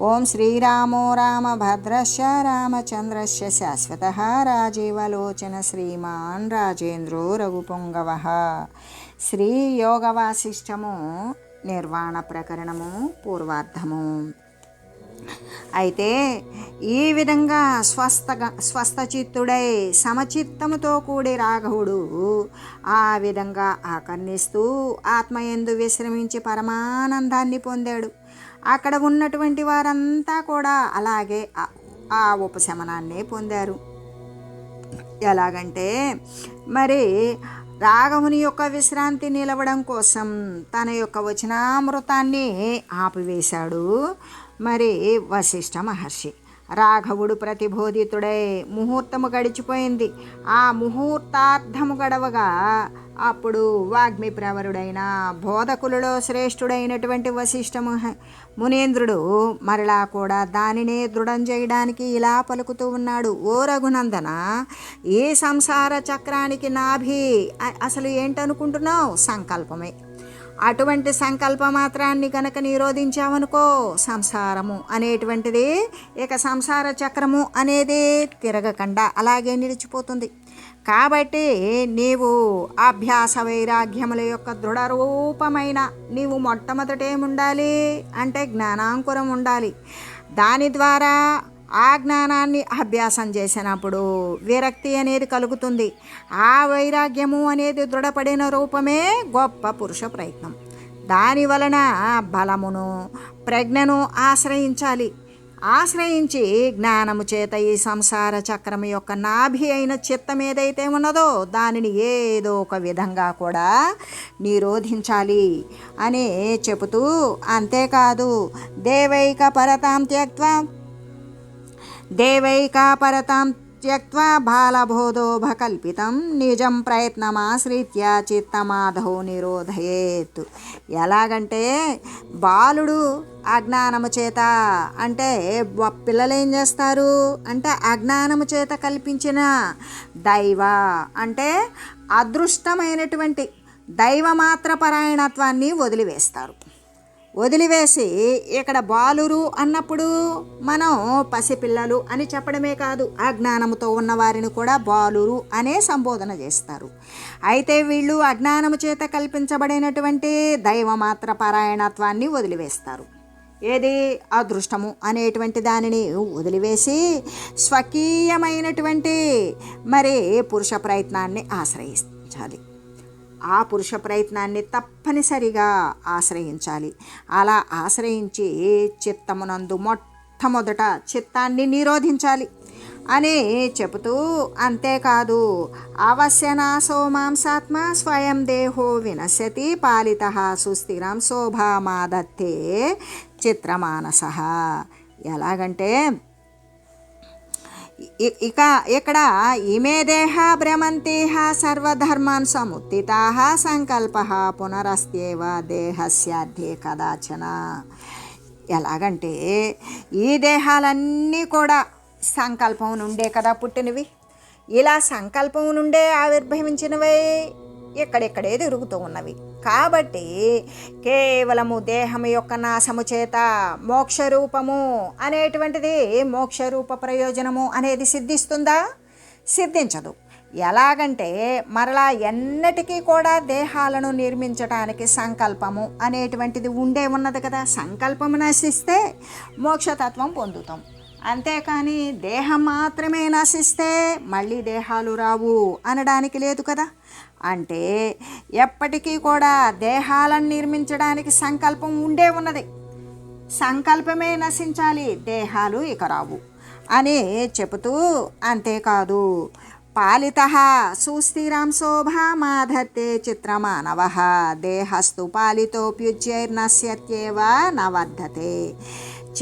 ఓం శ్రీరామో రామభద్రశ రామచంద్రశ్చ శాశ్వత రాజీవలోచన శ్రీమాన్ రాజేంద్రో రఘుపుంగవ. శ్రీ యోగవాసిష్టము నిర్వాణ ప్రకరణము పూర్వార్థము అయితే ఈ విధంగా స్వస్థగా స్వస్థచిత్తుడై సమచిత్తముతో కూడి రాఘవుడు ఆ విధంగా ఆకర్ణిస్తూ ఆత్మయందు విశ్రమించి పరమానందాన్ని పొందాడు. అక్కడ ఉన్నటువంటి వారంతా కూడా అలాగే ఆ- ఉపశమనాన్ని పొందారు. ఎలాగంటే మరి రాఘవుని యొక్క విశ్రాంతి నిలవడం కోసం తన యొక్క వచనామృతాన్ని ఆపివేశాడు మరి వశిష్ఠ మహర్షి. రాఘవుడు ప్రతిబోధితుడై ముహూర్తము గడిచిపోయింది. ఆ ముహూర్తార్థము గడవగా అప్పుడు వాగ్మి ప్రవరుడైన బోధకులలో శ్రేష్ఠుడైనటువంటి వశిష్ఠ మునేంద్రుడు మునీంద్రుడు మరలా కూడా దానినే దృఢం చేయడానికి ఇలా పలుకుతూ ఉన్నాడు. ఓ రఘునందన ఈ సంసార చక్రానికి నాభి అసలు ఏంటనుకుంటున్నావు? సంకల్పమే. అటువంటి సంకల్ప మాత్రాన్ని కనుక నిరోధించావనుకో సంసారము అనేటువంటిది ఇక సంసార చక్రము అనేది తిరగకుండా అలాగే నిలిచిపోతుంది. కాబట్టి నీవు అభ్యాస వైరాగ్యముల యొక్క దృఢ రూపమైన నీవు ఉండాలి అంటే జ్ఞానాంకురం ఉండాలి. దాని ద్వారా ఆ జ్ఞానాన్ని అభ్యాసం చేసినప్పుడు విరక్తి అనేది కలుగుతుంది. ఆ వైరాగ్యము అనేది దృఢపడిన రూపమే గొప్ప పురుష ప్రయత్నం. దాని వలన బలమును ప్రజ్ఞను ఆశ్రయించాలి. ఆశ్రయించి జ్ఞానము చేత ఈ సంసార చక్రం యొక్క నాభి అయిన చిత్తం ఏదైతే ఉన్నదో దానిని ఏదో ఒక విధంగా కూడా నిరోధించాలి అని చెబుతూ అంతేకాదు దేవైక పరతాం దేవైక పరతం త్యక్వా బాలబోధోభకల్పితం. నిజం ప్రయత్నమాశ్రిత్య చిత్తమాధో నిరోధయేత్. ఎలాగంటే బాలుడు అజ్ఞానము చేత అంటే పిల్లలు ఏం చేస్తారు? అంటే అజ్ఞానము చేత కల్పించిన దైవ అంటే అదృష్టమైనటువంటి దైవమాత్ర పరాయణత్వాన్ని వదిలివేస్తారు. వదిలివేసి ఇక్కడ బాలురు అన్నప్పుడు మనం పసిపిల్లలు అని చెప్పడమే కాదు అజ్ఞానముతో ఉన్న వారిని కూడా బాలురు అనే సంబోధన చేస్తారు. అయితే వీళ్ళు అజ్ఞానము చేత కల్పించబడినటువంటి దైవమాత్ర పారాయణత్వాన్ని వదిలివేస్తారు. ఏది? అదృష్టము అనేటువంటి దానిని వదిలివేసి స్వకీయమైనటువంటి మరి పురుష ప్రయత్నాన్ని ఆశ్రయించాలి. ఆ పురుష ప్రయత్నాన్ని తప్పనిసరిగా ఆశ్రయించాలి. అలా ఆశ్రయించి చిత్తమునందు మొట్టమొదట చిత్తాన్ని నిరోధించాలి. అని చెబుతూ అంతేకాదు అవశ్యనాశో మాంసాత్మ స్వయం దేహో వినశతి పాలిత సుస్థిరం శోభామాదత్తే చిత్రమానస. ఎలాగంటే ఇక ఇక్కడ ఇమే దేహ భ్రమంతిహ సర్వధర్మాన్ సముత్తితా సంకల్ప పునరస్త్యేవ దేహస్యాధ్యే కదాచన. ఎలాగంటే ఈ దేహాలన్నీ కూడా సంకల్పం నుండే కదా పుట్టినవి. ఇలా సంకల్పం నుండే ఆవిర్భవించినవే ఎక్కడెక్కడే తిరుగుతూ ఉన్నవి. కాబట్టి కేవలము దేహము యొక్క నాశము చేత మోక్షరూపము అనేటువంటిది మోక్ష రూప ప్రయోజనము అనేది సిద్ధిస్తుందా? సిద్ధించదు. ఎలాగంటే మరలా ఎన్నటికీ కూడా దేహాలను నిర్మించటానికి సంకల్పము అనేటువంటిది ఉండే ఉన్నది కదా. సంకల్పము నశిస్తే మోక్షతత్వం పొందుతాం. అంతేకాని దేహం మాత్రమే నశిస్తే మళ్ళీ దేహాలు రావు అనడానికి లేదు కదా. అంటే ఎప్పటికీ కూడా దేహాలను నిర్మించడానికి సంకల్పం ఉండే ఉన్నది. సంకల్పమే నశించాలి దేహాలు ఇక రావు అని చెబుతూ అంతేకాదు. పాలిత సుస్థిరం శోభామాధత్తే చిత్రమానవ దేహస్తు పాలితోప్యుజ్యైర్నశ్యత్యేవ నవర్ధతే.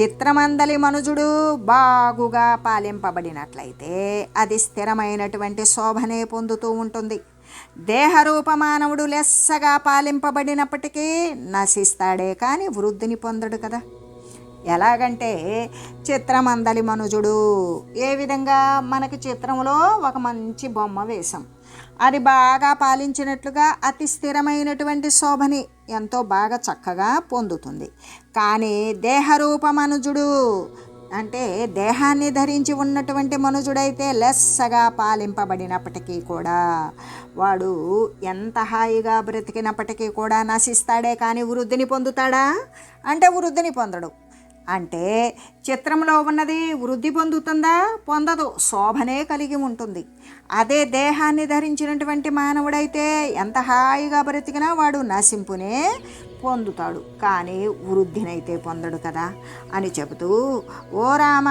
చిత్రమందలి మనుజుడు బాగుగా పాలింపబడినట్లయితే అది స్థిరమైనటువంటి శోభనే పొందుతూ ఉంటుంది. దేహరూపమానవుడు లెస్సగా పాలింపబడినప్పటికీ నశిస్తాడే కానీ వృద్ధిని పొందడు కదా. ఎలాగంటే చిత్రమందలి మనుజుడు ఏ విధంగా మనకి చిత్రంలో ఒక మంచి బొమ్మ వేశాం. అది బాగా పాలించినట్లుగా అతి స్థిరమైనటువంటి శోభని ఎంతో బాగా చక్కగా పొందుతుంది. కానీ దేహరూప మనుజుడు అంటే దేహాన్ని ధరించి ఉన్నటువంటి మనుజుడైతే లెస్సగా పాలింపబడినప్పటికీ కూడా వాడు ఎంత హాయిగా బ్రతికినప్పటికీ కూడా నశిస్తాడే కానీ వృద్ధిని పొందుతాడా? అంటే వృద్ధిని పొందడు. అంటే చిత్రంలో ఉన్నది వృద్ధి పొందుతుందా? పొందదు. శోభనే కలిగి ఉంటుంది. అదే దేహాన్ని ధరించినటువంటి మానవుడైతే ఎంత హాయిగా బ్రతికినా వాడు నశింపునే పొందుతాడు. కానీ వృద్ధినైతే పొందడు కదా అని చెబుతూ ఓ రామ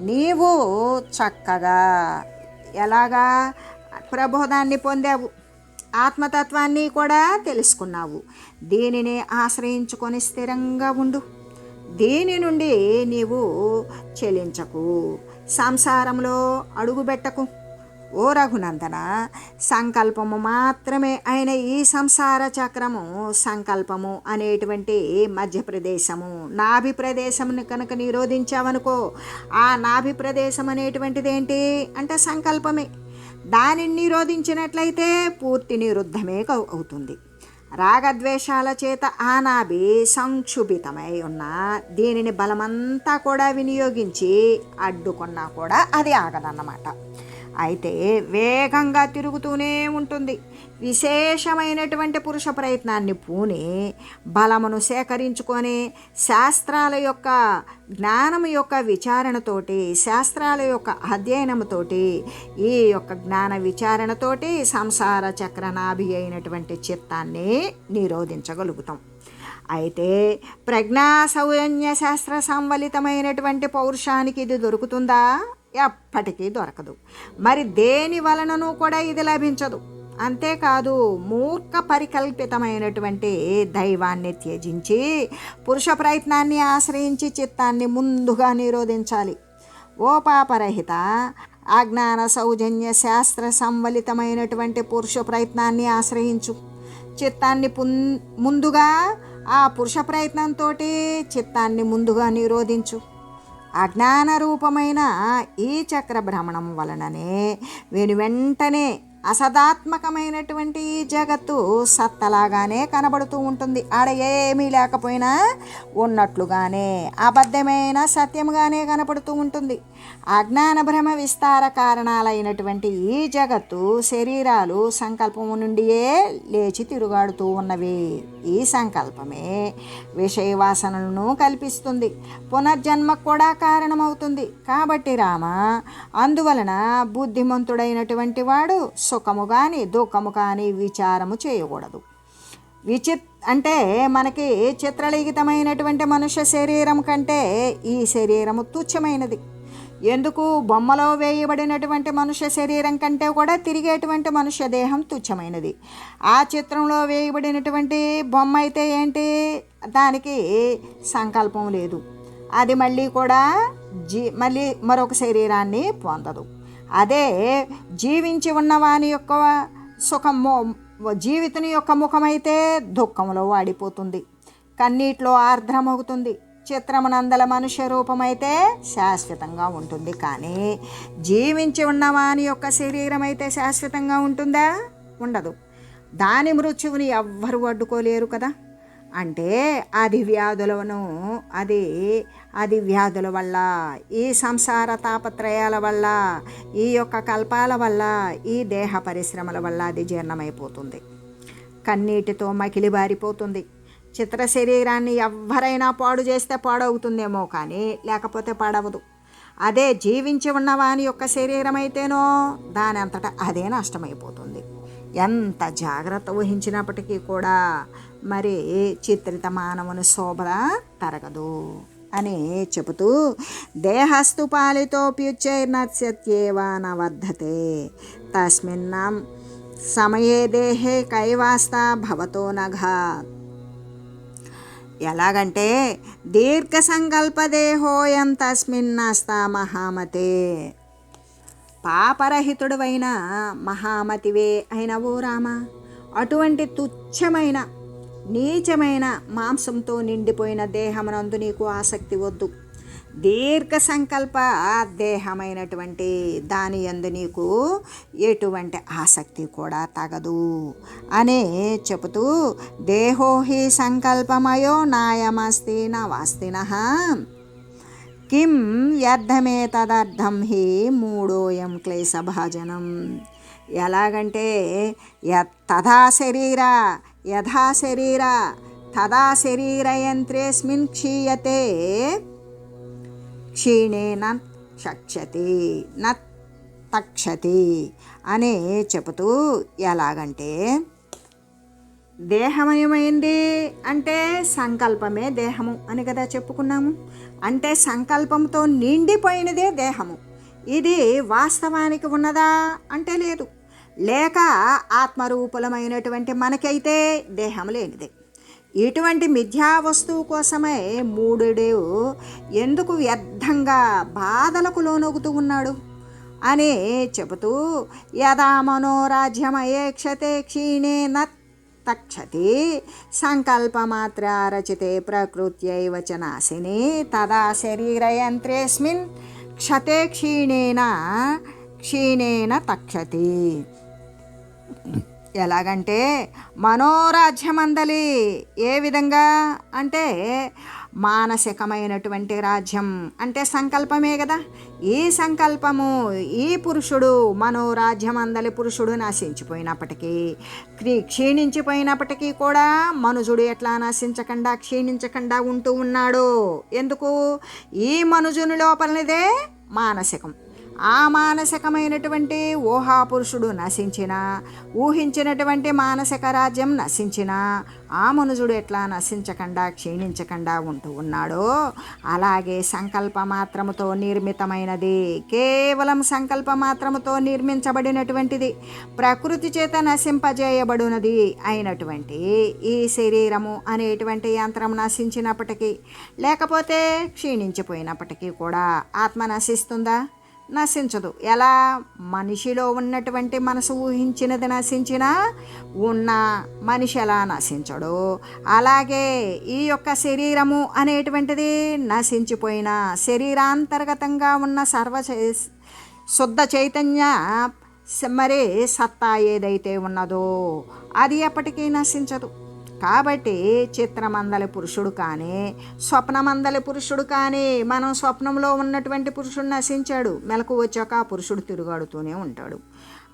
నీవు చక్కగా ఎలాగా ప్రబోధాన్ని పొందావు? ఆత్మతత్వాన్ని కూడా తెలుసుకున్నావు. దీనిని ఆశ్రయించుకొని స్థిరంగా ఉండు. దీని నుండి నీవు చెలించకు? సంసారంలో అడుగుబెట్టకు ఓ రఘునందన సంకల్పము మాత్రమే అయిన ఈ సంసార చక్రము సంకల్పము అనేటువంటి మధ్యప్రదేశము. నాభి ప్రదేశమును కనుక నిరోధించావనుకో ఆ నాభి ప్రదేశం అనేటువంటిది ఏంటి అంటే సంకల్పమే. దానిని నిరోధించినట్లయితే పూర్తి నిరుద్ధమే కౌ- అవుతుంది. రాగద్వేషాల చేత ఆనాభి సంక్షుభితమై ఉన్న దీనిని బలమంతా కూడా వినియోగించి అడ్డుకున్నా కూడా అది ఆగదన్నమాట. అయితే వేగంగా తిరుగుతూనే ఉంటుంది. విశేషమైనటువంటి పురుష ప్రయత్నాన్ని పూని బలమును సేకరించుకొని శాస్త్రాల యొక్క జ్ఞానం యొక్క విచారణతోటి శాస్త్రాల యొక్క అధ్యయనంతోటి ఈ యొక్క జ్ఞాన విచారణతోటి సంసార చక్రనాభి అయినటువంటి చిత్తాన్ని నిరోధించగలుగుతాం. అయితే ప్రజ్ఞా సౌజన్య శాస్త్ర సంవలితమైనటువంటి పౌరుషానికి ఇది దొరుకుతుందా? ఎప్పటికీ దొరకదు. మరి దేని వలనను కూడా ఇది లభించదు. అంతేకాదు మూర్ఖ పరికల్పితమైనటువంటి దైవాన్ని త్యజించి పురుష ప్రయత్నాన్ని ఆశ్రయించి చిత్తాన్ని ముందుగా నిరోధించాలి. ఓ పాపరహిత అజ్ఞాన సౌజన్య శాస్త్ర సంవలితమైనటువంటి పురుష ప్రయత్నాన్ని ఆశ్రయించు. చిత్తాన్ని పున్ ముందుగా ఆ పురుష ప్రయత్నంతో చిత్తాన్ని ముందుగా నిరోధించు. అజ్ఞాన రూపమైన ఈ చక్ర భ్రమణం వలననే వెను వెంటనే అసదాత్మకమైనటువంటి ఈ జగత్తు సత్తలాగానే కనబడుతూ ఉంటుంది. ఆడ ఏమీ లేకపోయినా ఉన్నట్లుగానే అబద్ధమైన సత్యంగానే కనపడుతూ ఉంటుంది. అజ్ఞాన భ్రమ విస్తార కారణాలైనటువంటి ఈ జగత్తు శరీరాలు సంకల్పము నుండియే లేచి తిరుగాడుతూ ఉన్నవి. ఈ సంకల్పమే విషయవాసనలను కల్పిస్తుంది. పునర్జన్మకు కూడా కారణమవుతుంది. కాబట్టి రామ అందువలన బుద్ధిమంతుడైనటువంటి వాడు సుఖము కానీ దుఃఖము కానీ విచారము చేయకూడదు. విచిత్ అంటే మనకి చిత్రలిఖితమైనటువంటి మనుష్య శరీరం కంటే ఈ శరీరము తుచ్చమైనది. ఎందుకు బొమ్మలో వేయబడినటువంటి మనుష్య శరీరం కంటే కూడా తిరిగేటువంటి మనుష్య దేహం తుచ్చమైనది. ఆ చిత్రంలో వేయబడినటువంటి బొమ్మ అయితే ఏంటి? దానికి సంకల్పం లేదు. అది మళ్ళీ కూడా జీ మళ్ళీ మరొక శరీరాన్ని పొందదు. అదే జీవించి ఉన్నవాని యొక్క సుఖం జీవితం యొక్క ముఖమైతే దుఃఖంలో వాడిపోతుంది. కన్నీటిలో ఆర్ద్రమవుతుంది. చిత్రమునందల మనుష్య రూపమైతే శాశ్వతంగా ఉంటుంది. కానీ జీవించి ఉన్నవాని యొక్క శరీరం అయితే శాశ్వతంగా ఉంటుందా? ఉండదు. దాని మృత్యువుని ఎవ్వరు అడ్డుకోలేరు కదా. అంటే అది వ్యాధులను అది అది వ్యాధుల వల్ల ఈ సంసార తాపత్రయాల వల్ల ఈ యొక్క కల్పాల వల్ల ఈ దేహ పరిశ్రమల వల్ల అది జీర్ణమైపోతుంది. కన్నీటితో మకిలిబారిపోతుంది. చిత్ర శరీరాన్ని ఎవ్వరైనా పాడు చేస్తే పాడవుతుందేమో కానీ లేకపోతే పాడవదు. అదే జీవించి ఉన్నవాని యొక్క శరీరం అయితేనో దాని అంతటా అదే నష్టమైపోతుంది. ఎంత జాగ్రత్త వహించినప్పటికీ కూడా మరి చిత్రిత మానవుని శోభ తరగదు అని చెబుతూ దేహస్తు పాలితో నవర్ధతే తస్మిన్నాం సమయే దేహే కైవాస్త భవతో నఘ ఎలాగంటే దీర్ఘ సంకల్పదేహోయం తస్మిన్నస్తా మహామతే పాపరహితుడువైన మహామతివే అయిన ఓ రామ అటువంటి తుచ్చమైన నీచమైన మాంసంతో నిండిపోయిన దేహమునందు నీకు ఆసక్తి వద్దు. దీర్ఘ సంకల్ప దేహమైనటువంటి దాని యందు నీకు ఎటువంటి ఆసక్తి కూడా తగదు అని చెబుతూ దేహోహి సంకల్పమయో నాయమస్తి నవాస్తిన కిం యర్థమే తదర్థం హి మూడోయం క్లేశభాజనం. ఎలాగంటే య- తథా శరీర యథా శరీర తదా శరీరయంత్రేస్మిన్ క్షీయతే క్షీణేన చక్షతి న తక్షతి అని చెబుతూ ఎలాగంటే దేహమయమైంది అంటే సంకల్పమే దేహము అని కదా చెప్పుకున్నాము. అంటే సంకల్పంతో నిండిపోయినదే దేహము. ఇది వాస్తవానికి ఉన్నదా అంటే లేదు. లేక ఆత్మరూపులమైనటువంటి మనకైతే దేహం లేనిదే. ఇటువంటి మిథ్యా వస్తువు కోసమే మూడుడు ఎందుకు వ్యర్థంగా బాధలకు లోనొగుతూ ఉన్నాడు? అని చెబుతూ యదా మనోరాజ్యమయేక్షతే క్షీణే న తక్షతి సంకల్పమాత్ర రచితే ప్రకృత్యైవ చ నాశిని తదా శరీరయంత్రేస్మిన్ క్షతే క్షీణేన క్షీణేన తక్షతి. ఎలాగంటే మనోరాజ్యమందలి. ఏ విధంగా? అంటే మానసికమైనటువంటి రాజ్యం. అంటే సంకల్పమే కదా. ఈ సంకల్పము ఈ పురుషుడు మనోరాజ్యమందలి పురుషుడు నశించిపోయినప్పటికీ క్రీ క్షీణించిపోయినప్పటికీ కూడా మనుజుడు ఎట్లా నశించకుండా క్షీణించకుండా ఉంటూ ఉన్నాడు. ఎందుకు? ఈ మనుజుని లోపలనిదే మానసికం. ఆ మానసికమైనటువంటి ఊహాపురుషుడు నశించిన ఊహించినటువంటి మానసిక రాజ్యం నశించిన ఆ మనుజుడు ఎట్లా నశించకుండా క్షీణించకుండా ఉంటూ ఉన్నాడో అలాగే సంకల్ప మాత్రముతో నిర్మితమైనది కేవలం సంకల్ప మాత్రముతో నిర్మించబడినటువంటిది ప్రకృతి చేత నశింపజేయబడినది అయినటువంటి ఈ శరీరము అనేటువంటి యంత్రం నశించినప్పటికీ లేకపోతే క్షీణించిపోయినప్పటికీ కూడా ఆత్మ నశిస్తుందా? నశించదు. ఎలా? మనిషిలో ఉన్నటువంటి మనసు ఊహించినది నశించినా ఉన్న మనిషి ఎలా నశించడు? అలాగే ఈ యొక్క శరీరము అనేటువంటిది నశించిపోయిన శరీరాంతర్గతంగా ఉన్న సర్వ శుద్ధ చైతన్య మరి సత్తా ఏదైతే ఉన్నదో అది ఎప్పటికీ నశించదు. కాబట్టి చిత్రమందలి పురుషుడు కానీ స్వప్నమందలి పురుషుడు కానీ మనం స్వప్నంలో ఉన్నటువంటి పురుషుడు నశించాడు మెలకు వచ్చాక ఆ పురుషుడు తిరుగాడుతూనే ఉంటాడు.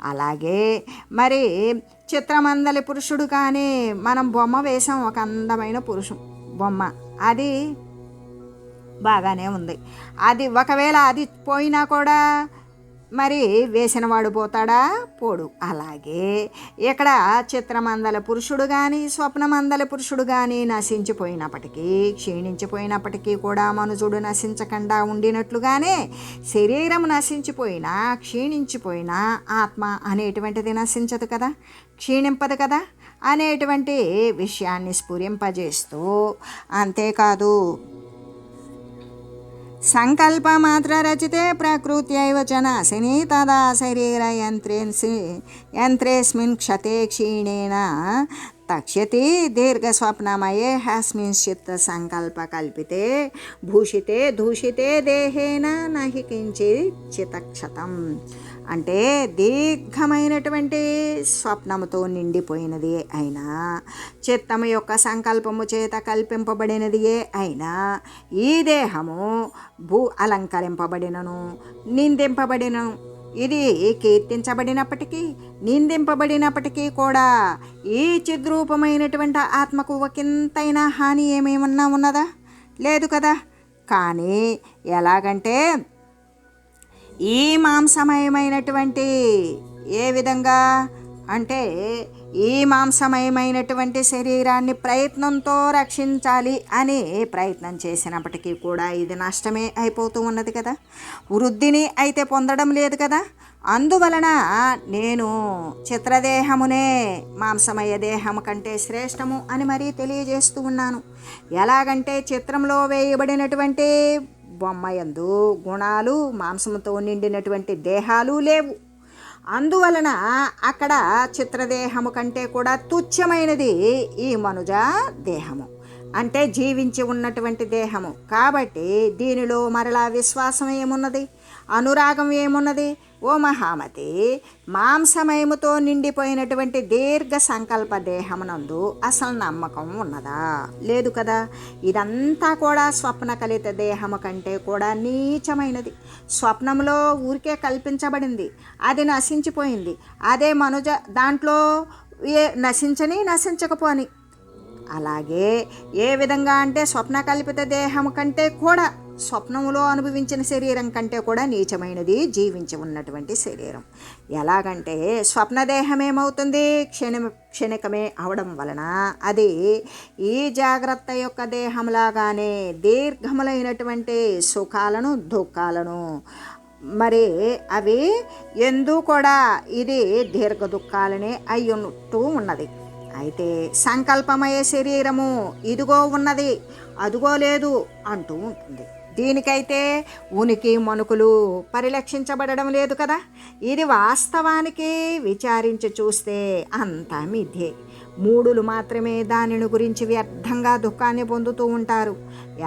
అలాగే మరి చిత్రమందలి పురుషుడు కానీ మనం బొమ్మ వేసాం ఒక అందమైన పురుషు బొమ్మ. అది బాగానే ఉంది. అది ఒకవేళ అది పోయినా కూడా మరి వేసినవాడు పోతాడా? పోడు. అలాగే ఇక్కడ చిత్రమందల పురుషుడు కానీ స్వప్నమందల పురుషుడు కానీ నశించిపోయినప్పటికీ క్షీణించిపోయినప్పటికీ కూడా మనుజుడు నశించకుండా ఉండినట్లుగానే శరీరం నశించిపోయినా క్షీణించిపోయినా ఆత్మ అనేటువంటిది నశించదు కదా? క్షీణింపదు కదా? అనేటువంటి విషయాన్ని స్ఫురింపజేస్తూ అంతేకాదు సంకల్పమాత్ర రచితే ప్రకృత్యైవ చ నాశిని తదా శరీర యంత్రేన్సి యంత్రేస్మిన్ క్షతే క్షీణేన తక్ష్యతి దీర్ఘస్వప్నమయే హస్మిన్ చిత్త సంకల్ప కల్పితే భూషితే దూషితే దేహేన నహి కించిత్ చితక్షతం అంటే దీర్ఘమైనటువంటి స్వప్నముతో నిండిపోయినది అయినా చిత్తము యొక్క సంకల్పము చేత కల్పింపబడినది అయినా ఈ దేహము భూ అలంకరింపబడినను నిందింపబడినను. ఇది కీర్తించబడినప్పటికీ నిందింపబడినప్పటికీ కూడా ఈ చిద్రూపమైనటువంటి ఆత్మకు ఒకంతైనా హాని ఏమేమన్నా ఉన్నదా? లేదు కదా? కానీ ఎలాగంటే ఈ మాంసమయమైనటువంటి ఏ విధంగా? అంటే ఈ మాంసమయమైనటువంటి శరీరాన్ని ప్రయత్నంతో రక్షించాలి అని ప్రయత్నం చేసినప్పటికీ కూడా ఇది నష్టమే అయిపోతూ ఉన్నది కదా. వృద్ధిని అయితే పొందడం లేదు కదా. అందువలన నేను చిత్రదేహమునే మాంసమయ దేహము కంటే శ్రేష్టము అని మరీ తెలియజేస్తూ ఉన్నాను. ఎలాగంటే చిత్రంలో వేయబడినటువంటి బొమ్మయందు గుణాలు మాంసంతో నిండినటువంటి దేహాలు లేవు. అందువలన అక్కడ చిత్రదేహము కంటే కూడా తుచ్చమైనది ఈ మనుజ దేహము. అంటే జీవించి ఉన్నటువంటి దేహము. కాబట్టి దీనిలో మరలా విశ్వాసం ఏమున్నది? అనురాగం ఏమున్నది? ఓ మహామతి మాంసమయముతో నిండిపోయినటువంటి దీర్ఘ సంకల్ప దేహమునందు అసలు నమ్మకం ఉన్నదా? లేదు కదా. ఇదంతా కూడా స్వప్న కలిత దేహము కంటే కూడా నీచమైనది. స్వప్నంలో ఊరికే కల్పించబడింది. అది నశించిపోయింది. అదే మనుజ దాంట్లో ఏ నశించని నశించకపోని. అలాగే ఏ విధంగా అంటే స్వప్న కల్పిత దేహం కంటే కూడా స్వప్నములో అనుభవించిన శరీరం కంటే కూడా నీచమైనది జీవించి ఉన్నటువంటి శరీరం. ఎలాగంటే స్వప్నదేహం ఏమవుతుంది క్షణ క్షణికమే అవడం వలన అది ఈ జాగ్రత్త యొక్క దేహంలాగానే దీర్ఘములైనటువంటి సుఖాలను దుఃఖాలను మరి అవి ఎందు కూడా ఇది దీర్ఘ దుఃఖాలనే అయ్యున్నట్టు ఉన్నది. అయితే సంకల్పమయ శరీరము ఇదిగో ఉన్నది అదుగో లేదు అంటూ ఉంటుంది. దీనికైతే ఉనికి మనుకులు పరిలక్షించబడడం లేదు కదా. ఇది వాస్తవానికి విచారించి చూస్తే అంతా మిథ్యే. మూడులు మాత్రమే దానిని గురించి వ్యర్థంగా దుఃఖాన్ని పొందుతూ ఉంటారు.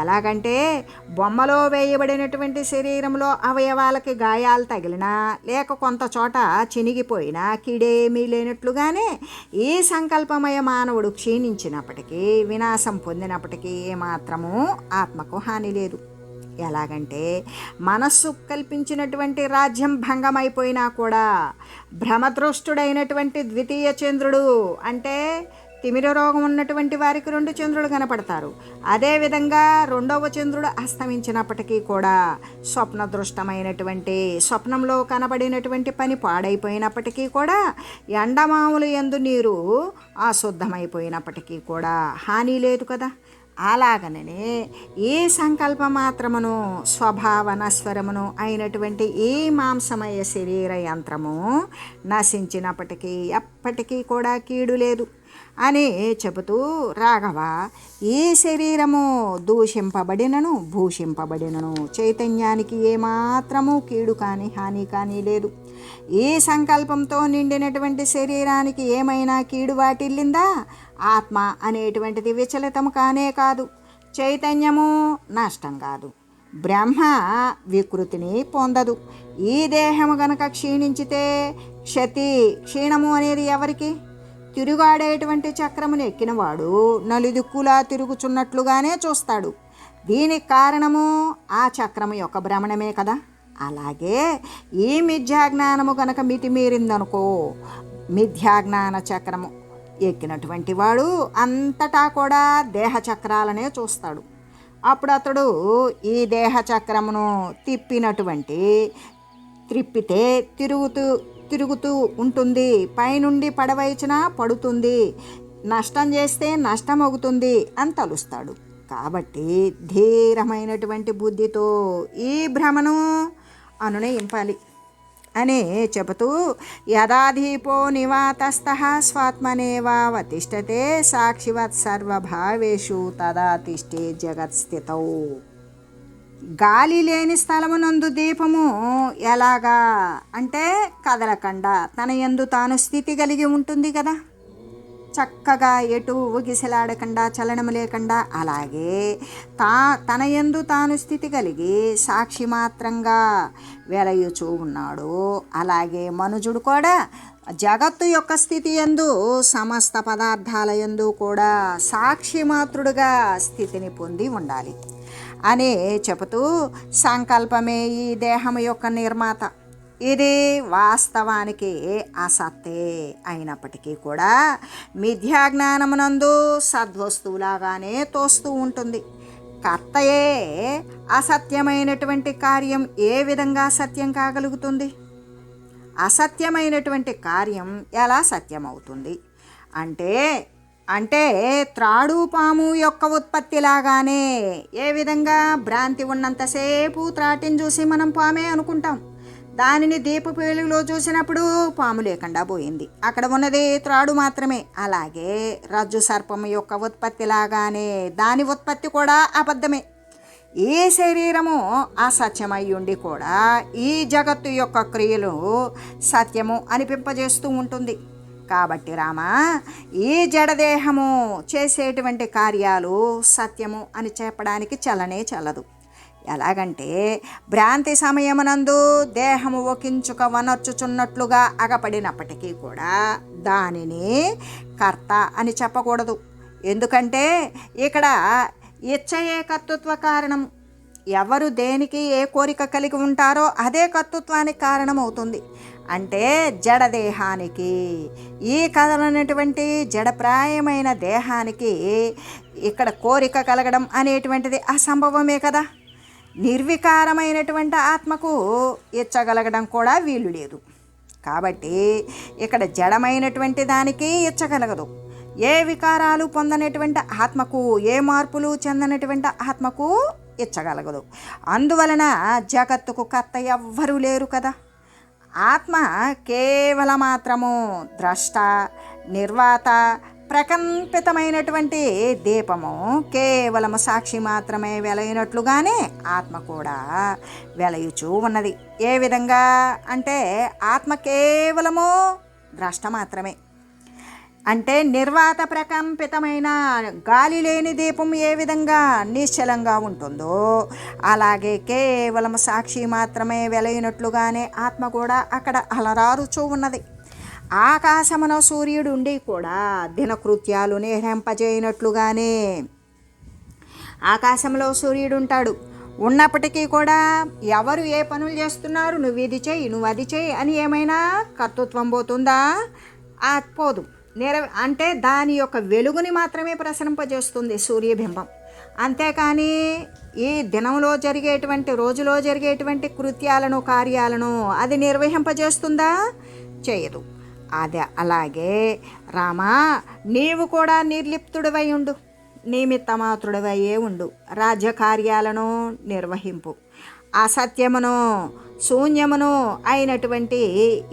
ఎలాగంటే బొమ్మలో వేయబడినటువంటి శరీరంలో అవయవాలకి గాయాలు తగిలినా లేక కొంత చోట చినిగిపోయినా కిడేమీ లేనట్లుగానే ఈ సంకల్పమయ మానవుడు క్షీణించినప్పటికీ వినాశం పొందినప్పటికీ ఏమాత్రము ఆత్మకు హాని లేదు. ఎలాగంటే మనస్సు కల్పించినటువంటి రాజ్యం భంగమైపోయినా కూడా భ్రమదృష్టుడైనటువంటి ద్వితీయ చంద్రుడు అంటే తిమిర రోగం ఉన్నటువంటి వారికి రెండు చంద్రులు కనపడతారు. అదేవిధంగా రెండవ చంద్రుడు అస్తమించినప్పటికీ కూడా స్వప్న దృష్టమైనటువంటి స్వప్నంలో కనబడినటువంటి పని పాడైపోయినప్పటికీ కూడా ఎండమాములు ఎందు నీరు అశుద్ధమైపోయినప్పటికీ కూడా హాని లేదు కదా. అలాగననే ఏ సంకల్ప మాత్రమును స్వభావన స్వరమును అయినటువంటి ఏ మాంసమయ శరీర యంత్రము నశించినప్పటికీ ఎప్పటికీ కూడా కీడు లేదు. అని చెబుతూ రాఘవ ఏ శరీరము దూషింపబడినను భూషింపబడినను చైతన్యానికి ఏమాత్రము కీడు కానీ హాని కానీ లేదు. ఏ సంకల్పంతో నిండినటువంటి శరీరానికి ఏమైనా కీడు వాటిల్లిందా? ఆత్మ అనేటువంటిది విచలితము కానే కాదు చైతన్యము నష్టం కాదు. బ్రహ్మ వికృతిని పొందదు. ఈ దేహము గనక క్షీణించితే క్షతి క్షీణము అనేది ఎవరికి? తిరుగాడేటువంటి చక్రమును ఎక్కినవాడు నలుదిక్కులా తిరుగుచున్నట్లుగానే చూస్తాడు. దీనికి కారణము ఆ చక్రము యొక్క భ్రమణమే కదా. అలాగే ఈ మిథ్యాజ్ఞానము గనక మితిమీరిందనుకో మిథ్యాజ్ఞాన చక్రము ఎక్కినటువంటి వాడు అంతటా కూడా దేహ చక్రాలనే చూస్తాడు. అప్పుడు అతడు ఈ దేహ చక్రమును తిప్పినటువంటి త్రిప్పితే తిరుగుతూ తిరుగుతూ ఉంటుంది. పైనుండి పడవైచిన పడుతుంది. నష్టం చేస్తే నష్టం అవుతుంది అని తలుస్తాడు. కాబట్టి ధీరమైనటువంటి బుద్ధితో ఈ భ్రమను అనునయింపాలి. అని చెబుతూ యదాధీపో నివాతస్థ స్వాత్మనేవావతిష్టతే సాక్షివత్ సర్వభావేషు తదా తిష్టే జగత్స్థితౌ. గాలి లేని స్థలమునందు దీపము ఎలాగా? అంటే కదలకుండా తన ఎందు తాను స్థితి కలిగి ఉంటుంది కదా. చక్కగా ఎటు ఊగిసలాడకుండా చలనము లేకుండా అలాగే తా తన ఎందు తాను స్థితి కలిగి సాక్షి మాత్రంగా వెలయుచూ ఉన్నాడు. అలాగే మనుజుడు కూడా జగత్తు యొక్క స్థితి ఎందు సమస్త పదార్థాల ఎందు కూడా సాక్షి మాత్రుడుగా స్థితిని పొంది ఉండాలి. అని చెబుతూ సంకల్పమే ఈ దేహం యొక్క నిర్మాత. ఇది వాస్తవానికి అసత్తే అయినప్పటికీ కూడా మిథ్యాజ్ఞానమునందు సద్వస్తువులాగానే తోస్తూ ఉంటుంది. కర్తయే అసత్యమైనటువంటి కార్యం ఏ విధంగా సత్యం కాగలుగుతుంది? అసత్యమైనటువంటి కార్యం ఎలా సత్యమవుతుంది? అంటే అంటే త్రాడు పాము యొక్క ఉత్పత్తిలాగానే ఏ విధంగా భ్రాంతి ఉన్నంతసేపు త్రాటిని చూసి మనం పామే అనుకుంటాం. దానిని దీపపు వెలుగులో చూసినప్పుడు పాము లేకుండా పోయింది. అక్కడ ఉన్నది త్రాడు మాత్రమే. అలాగే రజ్జు సర్పం యొక్క ఉత్పత్తి లాగానే దాని ఉత్పత్తి కూడా అబద్ధమే. ఈ శరీరము అసత్యమై ఉండి కూడా ఈ జగత్తు యొక్క క్రియలు సత్యము అనిపింపజేస్తూ ఉంటుంది. కాబట్టి రామా ఈ జడదేహము చేసేటువంటి కార్యాలు సత్యము అని చెప్పడానికి చల్లనే చల్లదు. ఎలాగంటే భ్రాంతి సమయమునందు దేహము ఒకించుక వనర్చుచున్నట్లుగా అగపడినప్పటికీ కూడా దానిని కర్త అని చెప్పకూడదు. ఎందుకంటే ఇక్కడ ఇచ్చయే కర్తృత్వ కారణం ఎవరు దేనికి ఏ కోరిక కలిగి ఉంటారో అదే కర్తృత్వానికి కారణమవుతుంది. అంటే జడదేహానికి ఈ కథలైనటువంటి జడప్రాయమైన దేహానికి ఇక్కడ కోరిక కలగడం అనేటువంటిది అసంభవమే కదా. నిర్వికారమైనటువంటి ఆత్మకు ఇచ్చగలగడం కూడా వీలు లేదు. కాబట్టి ఇక్కడ జడమైనటువంటి దానికి ఇచ్చగలగదు. ఏ వికారాలు పొందనటువంటి ఆత్మకు ఏ మార్పులు చెందనటువంటి ఆత్మకు ఇచ్చగలగదు. అందువలన జగత్తుకు కర్త ఎవ్వరూ లేరు కదా. ఆత్మ కేవలమాత్రము ద్రష్ట నిర్వాత ప్రకంపితమైనటువంటి దీపము కేవలము సాక్షి మాత్రమే వెలయినట్లుగానే ఆత్మ కూడా వెలయుచూ ఉన్నది. ఏ విధంగా అంటే ఆత్మ కేవలము ద్రష్ట మాత్రమే. అంటే నిర్వాత ప్రకంపితమైన గాలి లేని దీపం ఏ విధంగా నిశ్చలంగా ఉంటుందో అలాగే కేవలం సాక్షి మాత్రమే వెలయినట్లుగానే ఆత్మ కూడా అక్కడ అలరారుచూ ఉన్నది. ఆకాశమున సూర్యుడు ఉండి కూడా దినకృత్యాలు నేర్హింపజేయనట్లుగానే ఆకాశంలో సూర్యుడు ఉంటాడు. ఉన్నప్పటికీ కూడా ఎవరు ఏ పనులు చేస్తున్నారు నువ్వు ఇది చేయి నువ్వు అది చేయి అని ఏమైనా కర్తృత్వం పోతుందా? ఆ పోదు. నెర అంటే దాని యొక్క వెలుగుని మాత్రమే ప్రసరింపజేస్తుంది సూర్యబింబం. అంతేకాని ఈ దినంలో జరిగేటువంటి రోజులో జరిగేటువంటి కృత్యాలను కార్యాలను అది నిర్వహింపజేస్తుందా? చేయదు. అదే అలాగే రామా నీవు కూడా నిర్లిప్తుడివై ఉండు. నిమిత్తమాత్రుడివయ్యే ఉండు. రాజ్యకార్యాలను నిర్వహింపు. అసత్యమును శూన్యమును అయినటువంటి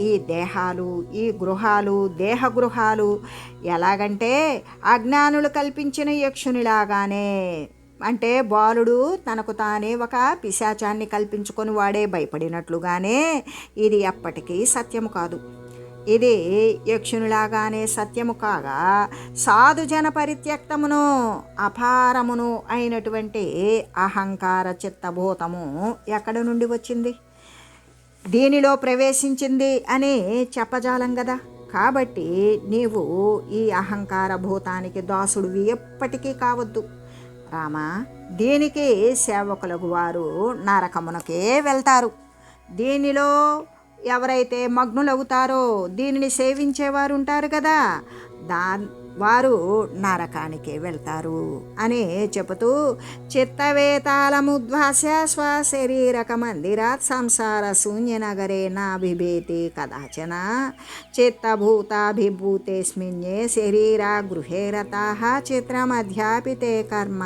ఈ దేహాలు ఈ గృహాలు దేహ గృహాలు ఎలాగంటే అజ్ఞానులు కల్పించిన యక్షునిలాగానే. అంటే బాలుడు తనకు తానే ఒక పిశాచాన్ని కల్పించుకొని వాడే భయపడినట్లుగానే ఇది ఎప్పటికీ సత్యము కాదు. ఇది యక్షునిలాగానే సత్యము కాగా సాధుజన పరిత్యక్తమును అపారమును అయినటువంటి అహంకార చిత్తభూతము ఎక్కడి నుండి వచ్చింది? దీనిలో ప్రవేశించింది అని చెప్పజాలం కదా కాబట్టి నీవు ఈ అహంకార భూతానికి దాసుడివి ఎప్పటికీ కావద్దు. రామా దీనికి సేవకులకు వారు నరకమునకే వెళ్తారు. దీనిలో ఎవరైతే మగ్నులవుతారో దీనిని సేవించేవారు ఉంటారు కదా. దా వారు నరకానికే వెళ్తారు అని చెబుతూ చిత్తవేతాళముద్వాస్య స్వశరీరక మందిరాత్ సంసార శూన్యనగరే నాభిభేతి కదాచన. చిత్తభూతాభిభూతేస్మిన్యే శరీరా గృహే రతా చిత్రమధ్యాపితే కర్మ.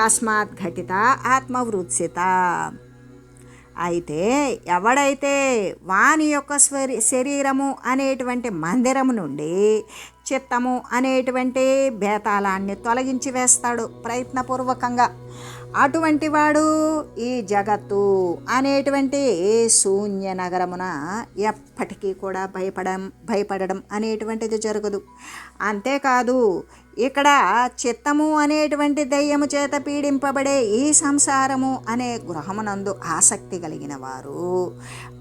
కస్మాత్ ఘటిత ఆత్మవృత్సిత. అయితే ఎవడైతే వాని యొక్క స్వరి శరీరము అనేటువంటి మందిరము నుండి చిత్తము అనేటువంటి బేతాళాన్ని తొలగించి వేస్తాడు ప్రయత్నపూర్వకంగా. అటువంటి వాడు ఈ జగత్తు అనేటువంటి శూన్య నగరమున ఎప్పటికీ కూడా భయపడం భయపడడం అనేటువంటిది జరగదు. అంతేకాదు ఇక్కడ చిత్తము అనేటువంటి దయ్యము చేత పీడింపబడే ఈ సంసారము అనే గృహమునందు ఆసక్తి కలిగిన వారు.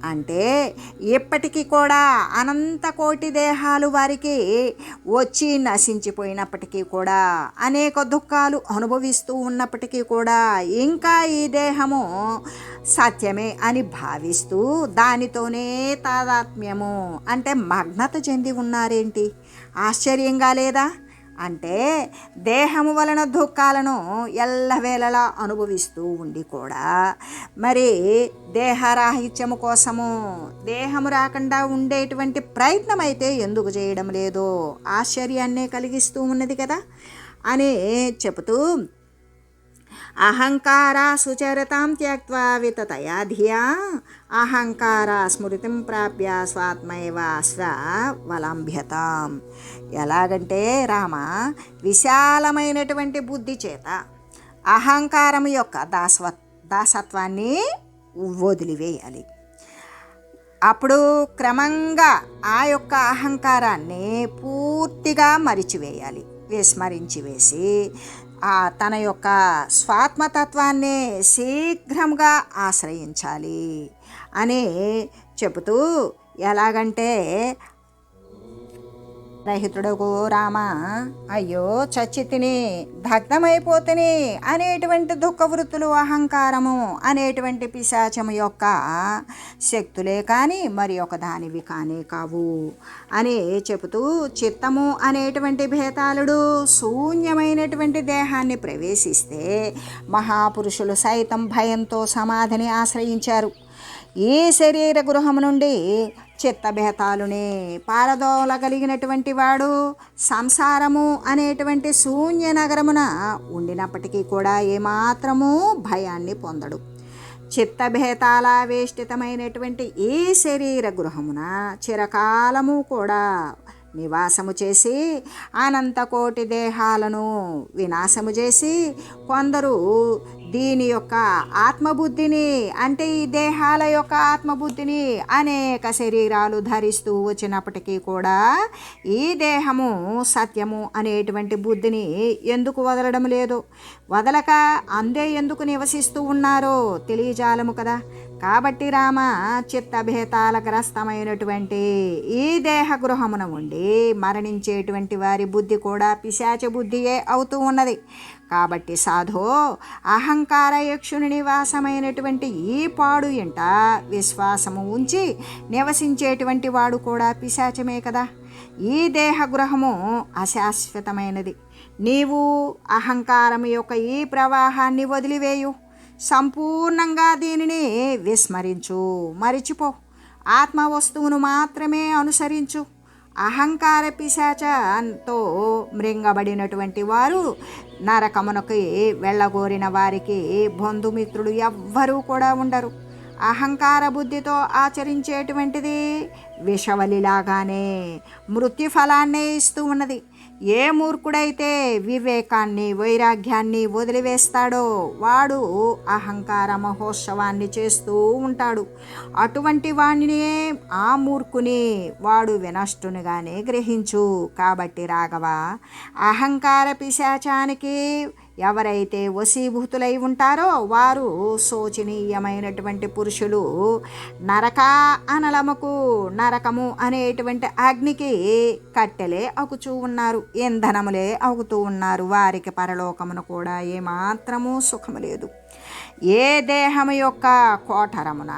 అంటే ఇప్పటికీ కూడా అనంత కోటి దేహాలు వారికి వచ్చి నశించిపోయినప్పటికీ కూడా అనేక దుఃఖాలు అనుభవిస్తూ ఉన్నప్పటికీ కూడా ఇంకా ఈ దేహము సత్యమే అని భావిస్తూ దానితోనే తాదాత్మ్యము. అంటే మగ్నత చెంది ఉన్నారేంటి? ఆశ్చర్యంగా లేదా? అంటే దేహము వలన దుఃఖాలను ఎల్లవేళలా అనుభవిస్తూ ఉండి కూడా మరి దేహరాహిత్యము కోసము దేహము రాకుండా ఉండేటువంటి ప్రయత్నం అయితే ఎందుకు చేయడం లేదో? ఆశ్చర్యాన్నే కలిగిస్తూ ఉన్నది కదా అని చెబుతూ అహంకారా సుచరితాం త్యక్వా వితతయా ధియా అహంకార స్మృతిం ప్రాప్య స్వాత్మైవ వలంభ్యతాం. ఎలాగంటే రామ విశాలమైనటువంటి బుద్ధి చేత అహంకారం యొక్క దాసవ దాసత్వాన్ని వదిలివేయాలి. అప్పుడు క్రమంగా ఆ యొక్క అహంకారాన్ని పూర్తిగా మరిచివేయాలి. విస్మరించి వేసి తన యొక్క స్వాత్మతత్వాన్ని శీఘ్రంగా ఆశ్రయించాలి అని చెబుతూ ఎలాగంటే రహితుడకు రామ అయ్యో చచ్చి తిని దగ్ధమైపోతుని అనేటువంటి దుఃఖ వృత్తులు అహంకారము అనేటువంటి పిశాచము యొక్క శక్తులే కానీ మరి ఒక దానివి కానీ కావు అని చెబుతూ చిత్తము అనేటువంటి భేతాళుడు శూన్యమైనటువంటి దేహాన్ని ప్రవేశిస్తే మహాపురుషులు సైతం భయంతో సమాధిని ఆశ్రయించారు. ఈ శరీర గృహం నుండి చిత్తబేతాలునే పారదోల కలిగినటువంటి వాడు సంసారము అనేటువంటి శూన్య నగరమున ఉండినప్పటికీ కూడా ఏమాత్రము భయాన్ని పొందడు. చిత్తభేతాల వేష్టితమైనటువంటి ఈ శరీర గృహమున చిరకాలము కూడా నివాసము చేసి అనంతకోటి దేహాలను వినాశము చేసి కొందరు దీని యొక్క ఆత్మబుద్ధిని అంటే ఈ దేహాల యొక్క ఆత్మబుద్ధిని అనేక శరీరాలు ధరిస్తూ వచ్చినప్పటికీ కూడా ఈ దేహము సత్యము అనేటువంటి బుద్ధిని ఎందుకు వదలడం లేదు? వదలక అందే ఎందుకు నివసిస్తూ ఉన్నారో తెలియజాలము కదా. కాబట్టి రామ చిత్తభేతాల గ్రస్తమైనటువంటి ఈ దేహ గృహమున ఉండి మరణించేటువంటి వారి బుద్ధి కూడా పిశాచ బుద్ధియే అవుతూ ఉన్నది. కాబట్టి సాధో అహంకార యక్షుని నివాసమైనటువంటి ఈ పాడు ఇంట విశ్వాసము ఉంచి నివసించేటువంటి వాడు కూడా పిశాచమే కదా. ఈ దేహ గృహము అశాశ్వతమైనది. నీవు అహంకారం యొక్క ఈ ప్రవాహాన్ని వదిలివేయు. సంపూర్ణంగా దీనిని విస్మరించు. మరిచిపో. ఆత్మ వస్తువును మాత్రమే అనుసరించు. అహంకార పిశాచంతో మృంగబడినటువంటి వారు నరకమునకి వెళ్ళగోరిన వారికి బంధుమిత్రులు ఎవ్వరూ కూడా ఉండరు. అహంకార బుద్ధితో ఆచరించేటువంటిది విషవలిలాగానే మృత్యుఫలాన్నే ఇస్తూ ఉన్నది. ఏ మూర్ఖుడైతే వివేకాన్ని వైరాగ్యాన్ని వదిలివేస్తాడో వాడు అహంకార మహోత్సవాన్ని చేస్తూ ఉంటాడు. అటువంటి వాణ్ణి ఆ మూర్ఖుని వాడు వినష్టునిగానే గ్రహించు. కాబట్టి రాఘవ అహంకార పిశాచానికి ఎవరైతే వశీభూతులై ఉంటారో వారు శోచనీయమైనటువంటి పురుషులు. నరక అనలముకు నరకము అనేటువంటి అగ్నికి కట్టెలే అగుచూ ఉన్నారు ఇంధనములే అగుతూ ఉన్నారు. వారికి పరలోకమును కూడా ఏమాత్రము సుఖము లేదు. ఏ దేహము యొక్క కోటరమున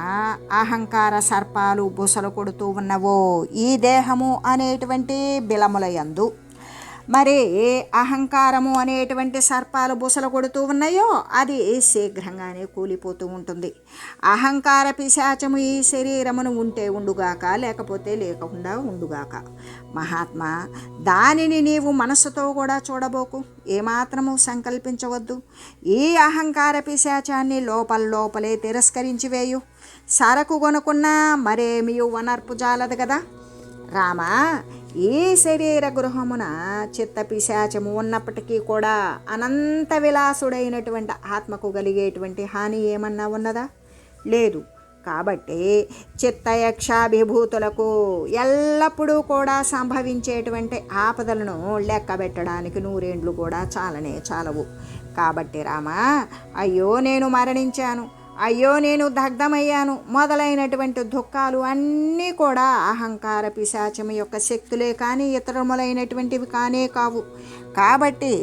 అహంకార సర్పాలు బుసలు కొడుతూ ఉన్నవో ఈ దేహము అనేటువంటి బిలములయందు మరి అహంకారము అనేటువంటి సర్పాలు బుసలు కొడుతూ ఉన్నాయో అది శీఘ్రంగానే కూలిపోతూ ఉంటుంది. అహంకార పిశాచము ఈ శరీరమును ఉంటే ఉండుగాక లేకపోతే లేకుండా ఉండుగాక. మహాత్మా దానిని నీవు మనస్సుతో కూడా చూడబోకు. ఏమాత్రము సంకల్పించవద్దు. ఈ అహంకార పిశాచాన్ని లోపల లోపలే తిరస్కరించి వేయు. సరకు కొనుక్కున్నా మరేమీ వనర్పు జాలదు కదా. రామా ఈ శరీర గృహమున చిత్త పిశాచము ఉన్నప్పటికీ కూడా అనంత విలాసుడైనటువంటి ఆత్మకు కలిగేటువంటి హాని ఏమన్నా ఉన్నదా? లేదు. కాబట్టి చిత్తయక్షాభిభూతులకు ఎల్లప్పుడూ కూడా సంభవించేటువంటి ఆపదలను లెక్కబెట్టడానికి నూరేండ్లు కూడా చాలనే చాలవు. కాబట్టి రామా అయ్యో నేను మరణించాను. అయ్యో నేను దగ్ధమయ్యాను. మొదలైనటువంటి దుఃఖాలు అన్నీ కూడా అహంకార పిశాచం యొక్క శక్తులే కానీ ఇతరములైనటువంటివి కానే కావు. కాబట్టి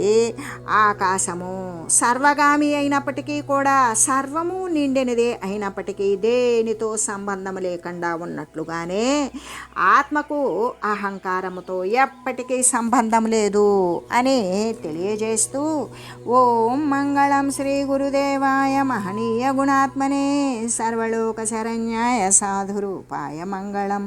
ఆకాశము సర్వగామి అయినప్పటికీ కూడా సర్వము నిండినదే అయినప్పటికీ దేనితో సంబంధం లేకుండా ఉన్నట్లుగానే ఆత్మకు అహంకారముతో ఎప్పటికీ సంబంధం లేదు అని తెలియజేస్తూ ఓం మంగళం శ్రీ గురుదేవాయ మహనీయ గుణాత్మనే సర్వలోక శరణ్యాయ సాధురూపాయ మంగళం.